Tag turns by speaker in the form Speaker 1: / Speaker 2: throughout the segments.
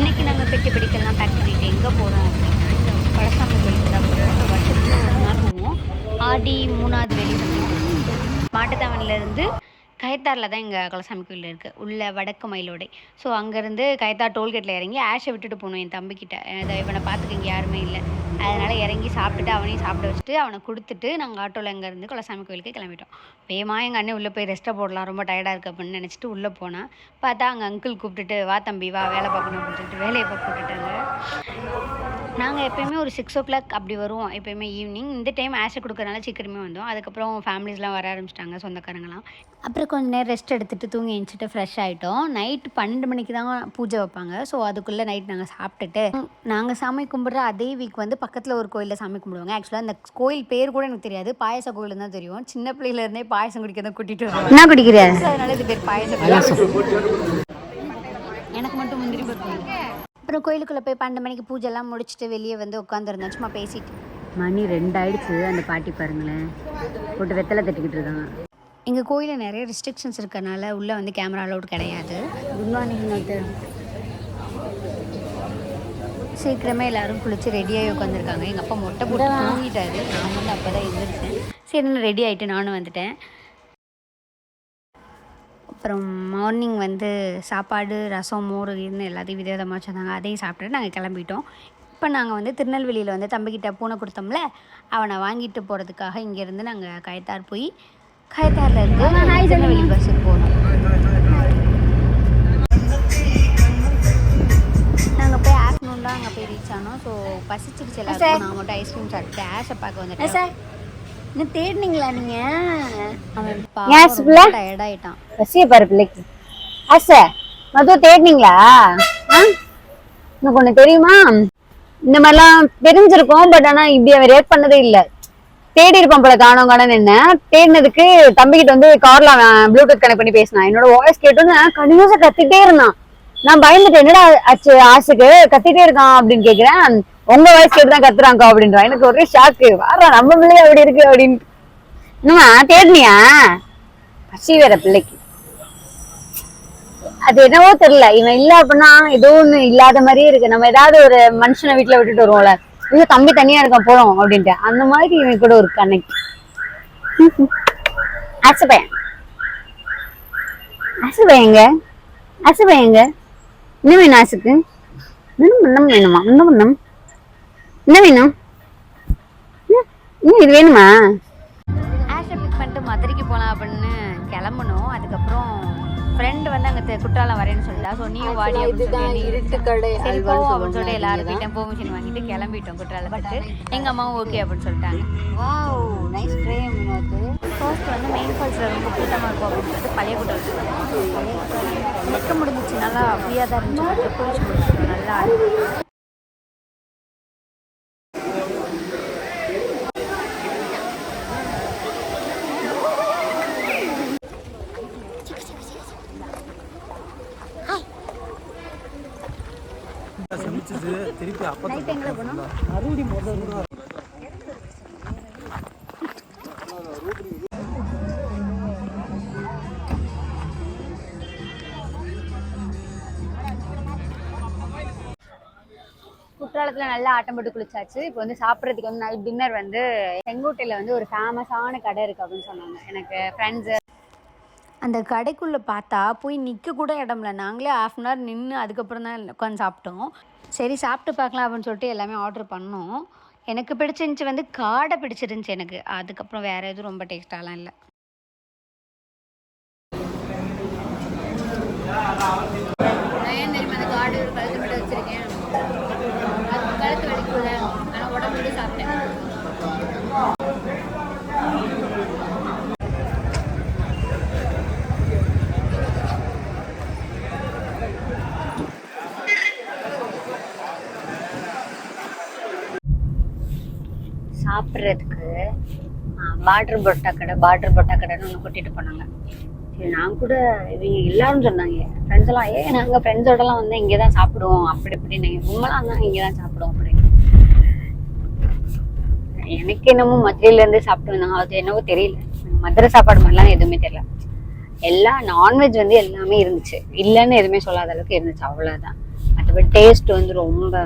Speaker 1: இன்னைக்கு நாங்கள் பெட்டி பிடிக்கலாம் பேக் பண்ணிட்டு எங்கே போகிறோம் அப்படின்னா இந்த பழசாமி கோயிலுக்கு தான் போகிறோம் வருஷத்துக்கு ஒரு நாள் போவோம். ஆடி மூணாவது வெளி மாட்டுத்தாவணிலேருந்து கயத்தாரில் தான் எங்கள் குலசாமி கோயில் இருக்குது உள்ள வடக்கு மயிலோடை. ஸோ அங்கேருந்து கயத்தார் டோல்கேட்டில் இறங்கி ஆஷை விட்டுட்டு போகணும் என் தம்பிக்கிட்ட. இதை இவனை பார்த்துக்க இங்கே யாருமே இல்லை. அதனால் இறங்கி சாப்பிட்டுட்டு அவனையும் சாப்பிட வச்சுட்டு அவனை கொடுத்துட்டு நாங்கள் ஆட்டோவில் இங்கேருந்து குலசாமி கோயிலுக்கு கிளம்பிட்டோம். வேமா எங்கள் அண்ணன் உள்ளே போய் ரெஸ்ட்டை போடலாம் ரொம்ப டயர்டாக இருக்குது அப்படின்னு நினச்சிட்டு உள்ளே போனால் பார்த்தா அங்கே அங்கிள் கூப்பிட்டுட்டு வா தம்பி வா வேலை பார்க்கணும் அப்படின்னு சொல்லிட்டு வேலையை பார்க்க கூப்பிட்டுட்டாங்க நாங்கள் எப்பயுமே ஒரு சிக்ஸ் ஓ கிளாக் அப்படி வருவோம் எப்பயுமே ஈவினிங் இந்த டைம் ஆஷை கொடுக்கறனால சீக்கிரமே வந்தோம். அதுக்கப்புறம் ஃபேமிலிஸ்லாம் வர ஆரம்பிச்சிட்டாங்க சொந்தக்காரங்களாம் அப்புறம் கொஞ்ச நேரம் ரெஸ்ட் எடுத்துகிட்டு தூங்கி எழுந்துட்டு ஃப்ரெஷ் ஆகிட்டோம் நைட் பன்னெண்டு மணிக்கு தான் பூஜை வைப்பாங்க. ஸோ அதுக்குள்ளே நைட் நாங்கள் சாப்பிட்டுட்டு நாங்கள் சாமி கும்பிட்ற அதே வீக் வந்து பக்கத்தில் ஒரு கோயிலில் சாமி கும்பிடுவாங்க. ஆக்சுவலாக அந்த கோயில் பேர் கூட எனக்கு தெரியாது. பாயச கோயில் தான் தெரியும். சின்ன பிள்ளையில இருந்தே பாயசம் குடிக்க தான் கூட்டிகிட்டு வருவாங்க.
Speaker 2: என்ன குடிக்கிறேன்
Speaker 1: அதனால இது பேர் பாயச கோயில் எனக்கு மட்டும் முந்திரி பருப்பு அப்புறம் கோயிலுக்குள்ளே போய் பன்னெண்டு மணிக்கு பூஜைலாம் முடிச்சுட்டு வெளியே வந்து உட்காந்துருந்தோம் சும்மா பேசிட்டு.
Speaker 2: மணி ரெண்டாயிடுச்சு. அந்த பாட்டி பாருங்களேன். போட்டு வெத்தலை தட்டிக்கிட்டு இருக்காங்க.
Speaker 1: எங்கள் கோயிலில் நிறைய ரெஸ்ட்ரிக்ஷன்ஸ் இருக்கறனால உள்ளே வந்து கேமரா அலௌட் கிடையாது. குட் மார்னிங் நோட்டு சீக்கிரமே எல்லாரும் குளிச்சு ரெடியாகி உட்காந்துருக்காங்க. எங்கள் அப்பா மொட்டை போட்டு தூங்கிட்டாரு. நான் வந்து அப்போ தான் எழுந்திரிச்சேன் சரி நான் ரெடி ஆகிட்டு நானும் வந்துட்டேன். அப்புறம் மார்னிங் வந்து சாப்பாடு ரசம் மோர் இருந்து எல்லாத்தையும் விதவிதமாக வச்சுருந்தாங்க. அதையும் சாப்பிட்டுட்டு நாங்கள் கிளம்பிட்டோம். இப்போ நாங்கள் வந்து திருநெல்வேலியில் வந்து தம்பிக்கிட்ட பூனை கொடுத்தோம்ல அவனை வாங்கிட்டு போகிறதுக்காக இங்கேருந்து நாங்கள் கயத்தார் போய் கயத்தாரில் இருந்து திருநெல்வேலி பஸ்ஸுக்கு போனோம். நாங்கள் போய் ஆஃப்டர்நூன் தான் அங்கே போய் ரீச் ஆனோம். ஸோ பசிச்சிருச்சு எல்லாருக்கும். நான் மட்டும் ஐஸ்கிரீம் சாப்பிட்டு ஆஷை பார்க்க வந்துட்டேன். இன்னும் தேடினீங்களா நீங்கள் அவன்
Speaker 2: Yes, பிள்ளை.
Speaker 1: டயர்டாயிட்டான்
Speaker 2: பசிய பாரு பிள்ளைக்கு. ஆசை மது தேடினீங்களா? உனக்கு ஒண்ணு தெரியுமா? இந்த மாதிரிலாம் தெரிஞ்சிருக்கோம் பட் ஆனா இப்படி அவன் ரியாக்ட் பண்ணதே இல்ல. தேடி இருப்பான் போல காணோம் காணோம் என்ன? தேடினதுக்கு தம்பிக்கிட்ட வந்து கார்ல அவன் ப்ளூடூத் கனெக்ட் பண்ணி பேசினான். என்னோட வாய்ஸ் கேட்டோன்னு கண்டினியூஸா கத்திட்டே இருந்தான். நான் பயந்துட்டேன் என்னடா ஆச்சு ஆசைக்கு? கத்திட்டே இருக்கான் அப்படின்னு கேக்குறேன். உங்க வாய்ஸ் கேட்டு தான் கத்துறாங்க அப்படின்றா. எனக்கு ஒரே ஷாக்கு வாரா நம்ம பிள்ளைய அப்படி இருக்கு அப்படின்னு என்னம்மா தேடினியா? பசி வேற பிள்ளைக்கு. அது என்னவோ தெரியல. இவன் இல்ல அப்படின்னா ஏதோ ஒண்ணு இல்லாத மாதிரியே இருக்கு. நம்ம ஏதாவது ஒரு மனுஷனை வீட்டுல விட்டுட்டு வருவோம்ல. ஐயோ தம்பி தனியா இருக்கான் போறோம் அப்படின்ட்டு. அந்த மாதிரி இவன் கூட ஒரு கனெக்ட் அசபையன் அசபையங்க அசபையங்க என்ன வேணும் ஆசுக்கு இன்னும் இன்னும்? வேணுமா இன்னும் இன்னும். என்ன வேணும்? இது வேணுமா?
Speaker 1: ஆஷை பிக் பண்ணிட்டு மதுரைக்கு போகலாம் அப்படின்னு கிளம்பணும். அதுக்கப்புறம் ஃப்ரெண்ட் வந்து அங்கே குற்றாலம் வரேன்னு சொல்லிட்டா. ஸோ நீயும் வாடி அப்படின்னு சொல்லி என்னை
Speaker 2: இருட்டுக்கடை
Speaker 1: சரி போவோம் அப்படின்னு சொல்லிட்டு எல்லாரும் போய் டெம்போ மிஷின் வாங்கிட்டு கிளம்பிட்டோம் குற்றாலத்துக்கு. எங்கள் அம்மாவும் ஓகே அப்படின்னு சொல்லிட்டாங்க.
Speaker 2: வாவ் நைஸ் வினோத்
Speaker 1: ஃபர்ஸ்ட் வந்து மெயின் ஃபால்ஸில் ரொம்ப கூட்டமாக இருக்கும் அப்படின்னு சொல்லிட்டு பழைய குற்றாலம் மெக்க முடிஞ்சிச்சு. நல்லா ஃப்ரீயாக தான் இருந்துச்சு. நல்லா இருந்துச்சு.
Speaker 3: சமைச்சது திருப்பி அப்பா
Speaker 1: நைட் எங்கே போனோம் குற்றாலத்தில் நல்லா ஆட்டம் போட்டு குளிச்சாச்சு. இப்போ வந்து சாப்பிட்றதுக்கு வந்து நைட் டின்னர் வந்து செங்கோட்டையில் வந்து ஒரு ஃபேமஸான கடை இருக்குது அப்படின்னு சொன்னாங்க. எனக்கு ஃப்ரெண்ட்ஸு அந்த கடைக்குள்ளே பார்த்தா போய் நிற்க கூட இடம்ல நாங்களே ஆஃப் அன் ஹவர் நின்று அதுக்கப்புறம் தான் உட்காந்து சாப்பிட்டோம். சரி சாப்பிட்டு பார்க்கலாம் அப்படின்னு சொல்லிட்டு எல்லாமே ஆர்டர் பண்ணோம். எனக்கு பிடிச்சிருந்துச்சி வந்து காடை பிடிச்சிருந்துச்சி எனக்கு. அதுக்கப்புறம் வேறு எதுவும் ரொம்ப டேஸ்ட்டாலாம் இல்லை ஏன் தெரியுமா அந்த காடு ஒரு கழுத்து மட்டும் வச்சுருக்கேன் அது கழுத்து வலிக்குள்ள ஆனால் உடம்பு சாப்பிட்டேன் சாப்பிட்றதுக்கு பார்டர் பொட்டா கடை பார்டர் பொட்டா கடைன்னு ஒன்று கூட்டிகிட்டு போனாங்க. சரி நான் கூட இவங்க எல்லாரும் சொன்னாங்க ஃப்ரெண்ட்ஸ் எல்லாம் ஏ நாங்கள் ஃப்ரெண்ட்ஸோடலாம் வந்து இங்கே தான் சாப்பிடுவோம். அப்படி இப்படின்னு உங்களாம் தான் இங்கே தான் சாப்பிடுவோம். அப்படின்னு. எனக்கு என்னமோ மதுரையிலேருந்து சாப்பிட்டு வந்தாங்க. அது என்னவோ தெரியல. மதுரை சாப்பாடு மாதிரிலாம் எதுவுமே தெரியல. எல்லா நான்வெஜ் வந்து எல்லாமே இருந்துச்சு. இல்லைன்னு எதுவுமே சொல்லாத அளவுக்கு இருந்துச்சு. அவ்வளோதான்
Speaker 4: மற்றபடி டேஸ்ட் வந்து ரொம்ப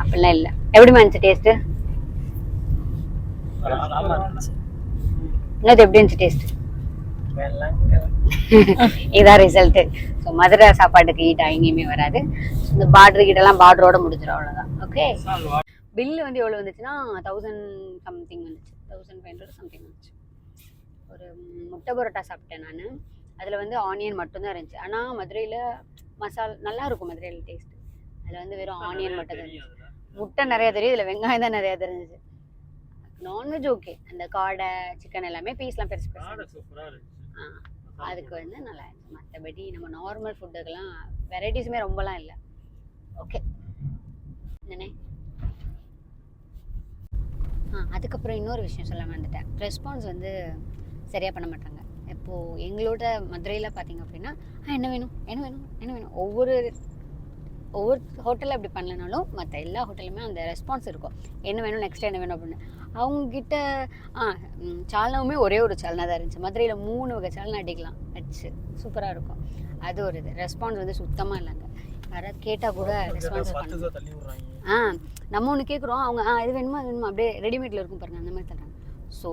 Speaker 4: அப்படிலாம் இல்லை. எப்படி இருந்துச்சு டேஸ்ட்டு இன்னது எப்படி இருந்துச்சு டேஸ்ட் இதான் ரிசல்ட்டு ஸோ மதுரை சாப்பாட்டுக்கு ஈட்டா எங்கேயுமே வராது. இந்த பார்டர் கிட்டலாம் பார்டரோட முடிஞ்சிடும் அவ்வளோதான் ஓகே பில்லு வந்து எவ்வளோ வந்துச்சுன்னா தௌசண்ட் சம்திங் வந்துச்சு. தௌசண்ட் ஃபைவ் ஹண்ட்ரட் சம்திங் வந்துச்சு. ஒரு முட்டை பரோட்டா சாப்பிட்டேன் நான். அதில் வந்து ஆனியன் மட்டும்தான் இருந்துச்சு. ஆனால் மதுரையில் மசால் நல்லா இருக்கும் மதுரையில் டேஸ்ட் அதில் வந்து வெறும் ஆனியன் மட்டும் தான் முட்டை நிறைய தெரியும் இதில் வெங்காயம் தான் நிறைய தெரிஞ்சிச்சு. நான்வெஜ் ஓகே அந்த காடை சிக்கன் எல்லாமே பீஸ்லாம் பெருசு பெருசு அதுக்கு வந்து நல்லா இருந்துச்சு. மற்றபடி நம்ம நார்மல் ஃபுட்டுக்கெல்லாம் வெரைட்டிஸுமே ரொம்பலாம் இல்லை. ஓகே என்னண்ணே? ஆ அதுக்கப்புறம் இன்னொரு விஷயம் சொல்ல மறந்துட்டேன். ரெஸ்பான்ஸ் வந்து சரியாக பண்ண மாட்டாங்க. இப்போது எங்களோட மதுரையில் பார்த்தீங்க அப்படின்னா என்ன வேணும்? என்ன வேணும்? என்ன வேணும்? ஒவ்வொரு ஒவ்வொரு ஹோட்டலில் அப்படி பண்ணலனாலும் மற்ற எல்லா ஹோட்டலுமே அந்த ரெஸ்பான்ஸ் இருக்கும். என்ன வேணும் நெக்ஸ்ட் என்ன வேணும் அப்படின்னு. அவங்கக்கிட்ட ஆ சால்னாவுமே ஒரே ஒரு சால்னா தான் இருந்துச்சு. மதுரையில் மூணு வகை சால்னா அடிக்கலாம். வச்சு சூப்பராக இருக்கும். அது ஒரு இது. ரெஸ்பான்ஸ் வந்து சுத்தமாக இல்லைங்க. யாராவது கேட்டால் கூட ரெஸ்பான்ஸ் பண்ண ஆ நம்ம ஒன்று கேட்குறோம் அவங்க ஆ இது வேணுமா அது வேணுமா? அப்படியே ரெடிமேடில் இருக்கும் பாருங்க அந்த மாதிரி தர்றாங்க. So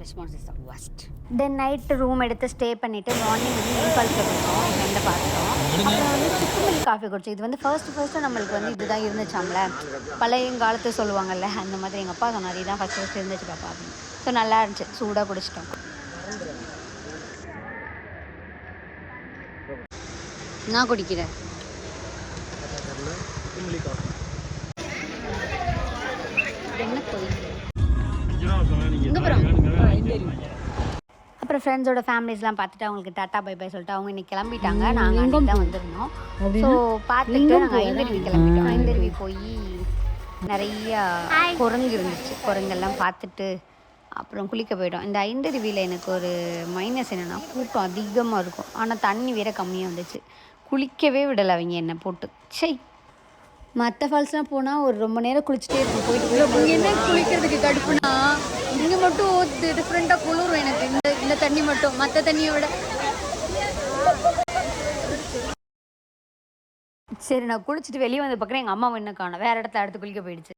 Speaker 4: response is the worst
Speaker 1: then night room எடுத்து ஸ்டே பண்ணிவிட்டு மார்னிங் வந்து குடிச்சோம் என் ஃப்ரெண்டை பார்த்தோம். அப்புறம் வந்து சிக்குமில் காஃபி குடிச்சோம் இது வந்து ஃபர்ஸ்ட் ஃபர்ஸ்ட்டு நம்மளுக்கு வந்து இதுதான் இருந்துச்சாம்ல? பழைய காலத்து சொல்லுவாங்கல்ல அந்த மாதிரி எங்கள் அப்பா சொன்னார் இதுதான் ஃபர்ஸ்ட் ஃபர்ஸ்ட் இருந்துச்சு பாப்பா அப்படின்னு. ஸோ நல்லா இருந்துச்சு. சூடாக குடிச்சிட்டோம்.
Speaker 4: நான் குடிக்கிறேன்.
Speaker 1: அப்புறம் ஃப்ரெண்ட்ஸோட ஃபேமிலிஸ்லாம் பார்த்துட்டு அவங்களுக்கு டாட்டா பை பை சொல்லிட்டு அவங்க இன்னைக்கு கிளம்பிட்டாங்க. நாங்கள் அன்றைக்கி தான் வந்திருந்தோம். ஸோ பார்த்துட்டு நாங்கள் ஐந்தருவி கிளம்பிட்டோம். ஐந்தருவி போய் நிறைய குரங்கு இருந்துச்சு. குரங்கெல்லாம் பார்த்துட்டு அப்புறம் குளிக்க போயிட்டோம். இந்த ஐந்தருவியில் எனக்கு ஒரு மைனஸ் என்னென்னா கூட்டம் அதிகமாக இருக்கும். ஆனால் தண்ணி வேற கம்மியாக வந்துச்சு. குளிக்கவே விடலை அவங்க என்னை போட்டு. சை மற்ற ஃபால்ஸ்லாம் போனால் ஒரு ரொம்ப நேரம் குளிச்சுட்டே இருக்கும் போயிட்டு
Speaker 4: என்ன குளிக்கிறதுக்கு கடுப்புனா இங்கே மட்டும் டிஃப்ரெண்ட்டாக குளிரும் எனக்கு. இந்த இந்த தண்ணி மட்டும். மற்ற தண்ணியை விட.
Speaker 1: சரி நான் குளிச்சுட்டு வெளியே வந்து பார்க்குறேன் எங்கள் அம்மா என்ன காணோம். வேறு இடத்துல அடுத்து குளிக்க போயிடுச்சு.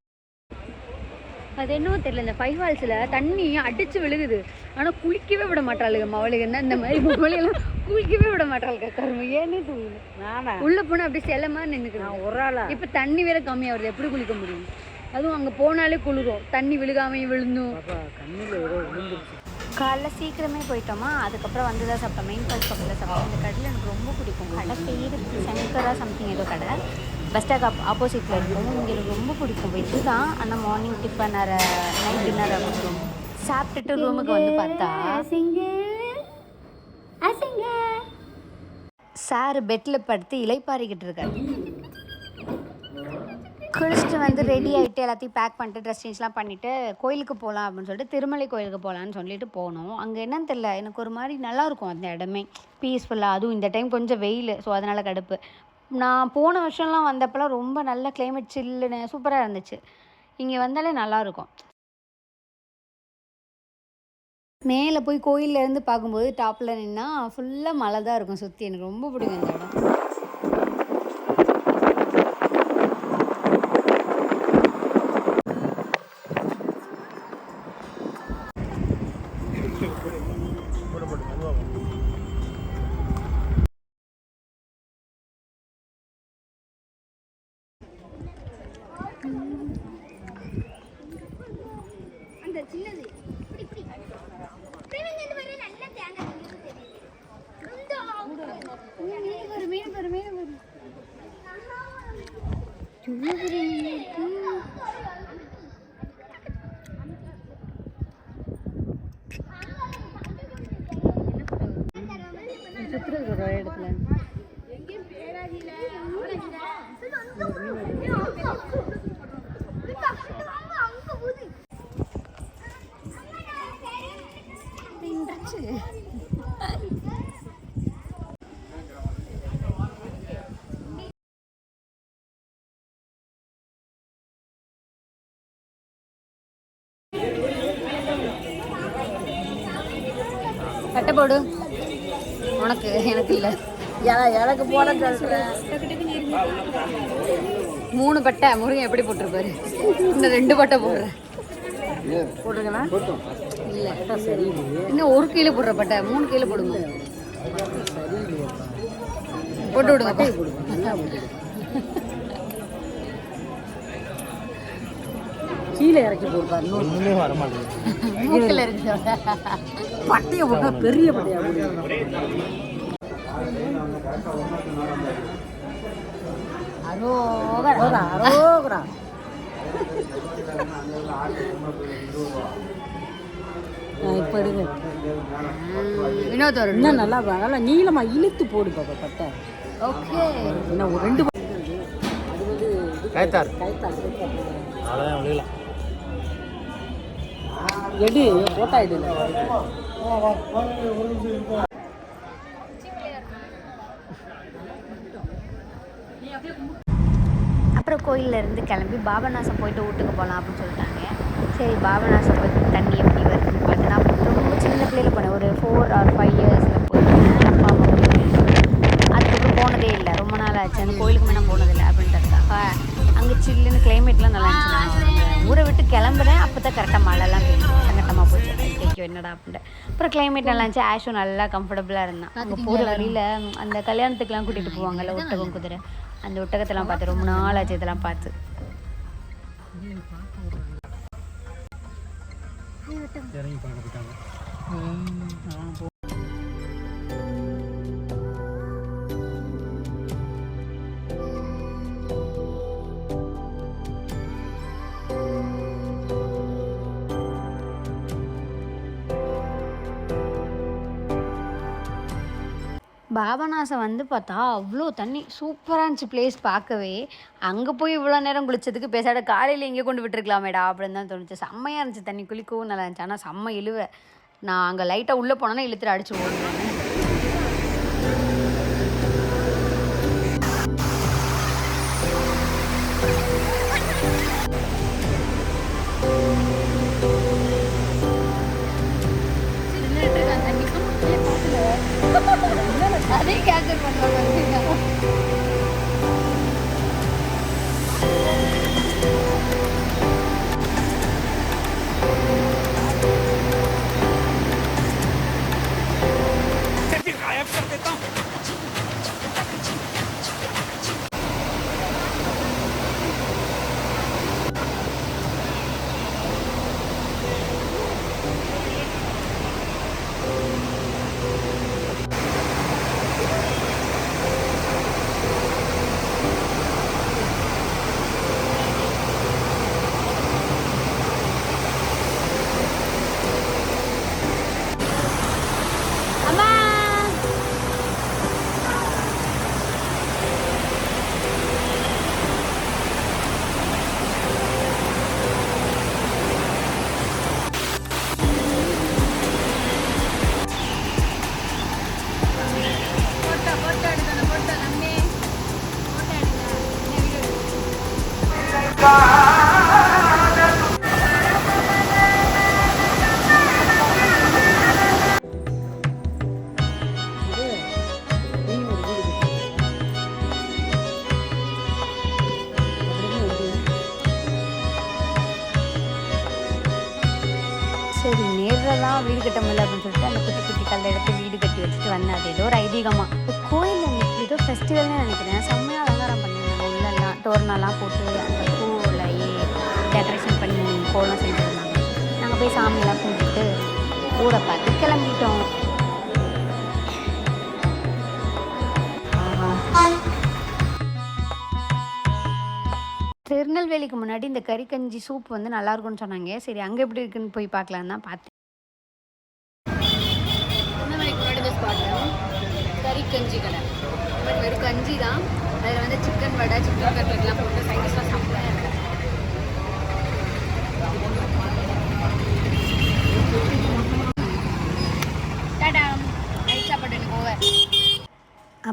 Speaker 1: அது என்னவோ தெரியல. இந்த ஃபைவ் ஃபால்ஸில் தண்ணி அடிச்சு விழுகுது. ஆனால் குளிக்கவே விட மாட்டாளுங்க அவளுக்கு என்ன இந்த மாதிரி மொழியெல்லாம் குளிக்கவே விட மாட்டாளுங்க கரும ஏன்னே தெரியல.
Speaker 3: நானா?
Speaker 1: உள்ள போனால் அப்படியே செல்ல மாதிரி நின்றுக்கிறேன்
Speaker 3: ஒரு ஆளா?
Speaker 1: இப்போ தண்ணி வேற கம்மியாக வருது எப்படி குளிக்க முடியும்? அதுவும் அங்கே போனாலே குளிரும். தண்ணி விழுகாமையும் விழுந்தும். காலைல சீக்கிரமே போயிட்டோமா? அதுக்கப்புறம் வந்து தான் சாப்பிட்டோம் மெயின் ஃபால்ஸ் பக்கத்தில் சாப்பிட்டோம் இந்த கடையில் எனக்கு ரொம்ப பிடிக்கும். கடை பேர் சங்கரா சம்திங் ஏதோ கடை. பஸ் ஸ்டாப் ஆப்போசிட்டில் இருக்கும். இங்கே எனக்கு ரொம்ப பிடிக்கும். வெஜ்ஜு தான் ஆனால் மார்னிங் டிஃபன் நைட் டின்னர் அப்படின்னு சாப்பிட்டுட்டு ரூமுக்கு வந்து பார்த்தா சார் பெட்டில் படுத்து இலைப்பாரிக்கிட்டு இருக்காரு. குளிச்சுட்டு வந்து ரெடி ஆகிட்டு எல்லாத்தையும் பேக் பண்ணிட்டு ட்ரெஸ் சேஞ்ச்லாம் பண்ணிவிட்டு கோயிலுக்கு போகலாம் அப்படின்னு சொல்லிட்டு திருமலை கோயிலுக்கு போகலான்னு சொல்லிட்டு போனோம். அங்கே என்னன்னு தெரில எனக்கு ஒரு மாதிரி நல்லாயிருக்கும் அந்த இடமே. பீஸ்ஃபுல்லாக அதுவும் இந்த டைம் கொஞ்சம் வெயில் ஸோ அதனால் கடுப்பு. நான் போன வருஷம்லாம் வந்தப்பெல்லாம் ரொம்ப நல்ல கிளைமேட் சில்லுன்னு சூப்பராக இருந்துச்சு. இங்கே வந்தாலே நல்லாயிருக்கும் மேலே போய் கோயிலேருந்து பார்க்கும்போது டாப்பில் நின்னா ஃபுல்லாக மழை தான் இருக்கும் சுற்றி எனக்கு ரொம்ப பிடிக்கும் இந்த இடம்.
Speaker 4: சுற்றுறது ஒரு இடத்துல கட்டை போடு. உனக்கு எனக்கு இல்லை.
Speaker 3: எனக்கு போட
Speaker 4: மூணு பட்டை முருகன் எப்படி போட்டிருப்பாரு? இந்த ரெண்டு பட்டை போடுறேன் போட்டிருக்கேனா? இல்லை இன்னும் ஒரு கீழே போடுற பட்டை மூணு கீழே போடுங்க. போட்டு விடுங்க
Speaker 3: இறக்கி இன்னொரு
Speaker 5: ஒண்ணுமே வர மாட்டேங்குது
Speaker 4: மூக்கில் இருக்கு
Speaker 3: பட்டையை போட்டா பெரிய பட்டையா
Speaker 4: அரோகரா.
Speaker 3: அரோகரா. இப்போ எடுங்க.
Speaker 4: வினோத்
Speaker 3: இன்னும் நல்லா நீளமா இழுத்து போடு பாப்பா பட்டை.
Speaker 4: ஓகே.
Speaker 3: என்ன ஒரு ரெண்டு பட்டை அது வந்து
Speaker 5: கைத்தார் விழுகலாம்
Speaker 3: எடு போட்டா எடு.
Speaker 1: அப்புறம் கோயில்ல இருந்து கிளம்பி பாபநாசம் போயிட்டு வீட்டுக்கு போகலாம் அப்படின்னு சொல்லிட்டாங்க. சரி பாபநாசம் போய் தண்ணி எப்படி வருதுன்னு பார்த்து நான் ரொம்ப சின்ன பிள்ளையில் போனேன். ஒரு ஃபோர் ஆர் ஃபைவ் இயர்ஸில் போயிருந்தேன் அப்பா அம்மா அதுக்கப்புறம் போனதே இல்லை. ரொம்ப நாள் ஆச்சு. அந்த கோயிலுக்கு முன்னே போனதில்லை அப்படின்றதுக்காக. அங்கே சில்லுன்னு கிளைமேட்லாம் நல்லா இருந்துச்சு. நான் ஊரை விட்டு கிளம்புறேன். அப்போ தான் கரெக்டாக மழைலாம் பெய்யும் என்னடா அப்படின்ட்டு. அப்புறம் கிளைமேட் நல்லா இருந்துச்சு. ஆஷும் நல்லா கம்ஃபர்டபுளாக இருந்தான். அங்கே போகிற வழியில் அந்த கல்யாணத்துக்குலாம் கூட்டிகிட்டு போவாங்கல்ல ஒட்டகம் குதிரை. அந்த ஒட்டகத்தெல்லாம் பார்த்து ரொம்ப நாள் ஆச்சு இதெல்லாம் பார்த்து.
Speaker 5: இறங்கி பார்க்க போயிட்டாங்க.
Speaker 1: பாபநாசம் வந்து பார்த்தா அவ்வளோ தண்ணி. சூப்பராக இருந்துச்சு பிளேஸ் பார்க்கவே. அங்கே போய் இவ்வளோ நேரம் குளிச்சதுக்கு பேசாட காலையில் எங்கேயோ கொண்டு விட்டுருக்கலாமேடா அப்படின்னு தான் தோணுச்சு. செம்மையாக இருந்துச்சு தண்ணி. குளிக்கவும் நல்லா இருந்துச்சு. ஆனால் செம்ம இழுவை. நான் அங்கே லைட்டாக உள்ளே போனோன்னா இழுத்துட்டு அடிச்சு ஓடுவேன் 가야 편하겠다. சரி நேரில் தான் வீடு கட்ட முடியல அப்படின்னு சொல்லிட்டு அந்த குட்டி குட்டி கல்லை எடுத்து வீடு கட்டி வச்சுட்டு வந்தேன் அது ஏதோ ஒரு ஐதீகமாக கோயில் அன்னைக்கு ஏதோ ஃபெஸ்டிவல்னு நினைக்கிறேன். செம்மையாக அலங்காரம் பண்ணியிருந்தாங்க உள்ளெல்லாம் தோரணெல்லாம் போட்டு அந்த பூவில் டெக்கரேஷன் பண்ணி கோலம் செஞ்சுருந்தாங்க நாங்கள் போய் சாமியெல்லாம் கும்பிட்டு ஊரை பார்த்து கிளம்பிட்டோம். திருநெல்வேலிக்கு முன்னாடி இந்த கறிக்கஞ்சி சூப் வந்து நல்லா இருக்கும்னு சொன்னாங்க. சரி அங்கே எப்படி இருக்குன்னு போய் பார்க்கலான்னு தான் பார்த்தேன்.
Speaker 4: திருநெல்வேலிக்கு கறி கஞ்சி கடை. வெறும் கஞ்சி தான். அதில் வந்து சிக்கன் வடை சிக்கன் கட்லெட்லாம் போட்டு சைடிஷ்லாம் செம்மையாக இருக்கு டாடா நைட் சாப்பாடு எனக்கு ஓவர்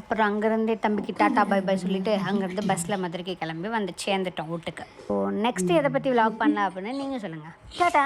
Speaker 1: அப்புறம் அங்கேருந்தே தம்பிக்கு டாட்டா பாய் பாய் சொல்லிட்டு அங்கேருந்து பஸ்ஸில் மதுரைக்கு கிளம்பி வந்து சேர்ந்துட்டோம் வீட்டுக்கு. ஸோ நெக்ஸ்ட் எதை பற்றி விலாக் பண்ணலாம் அப்படின்னு நீங்கள் சொல்லுங்கள் டாட்டா!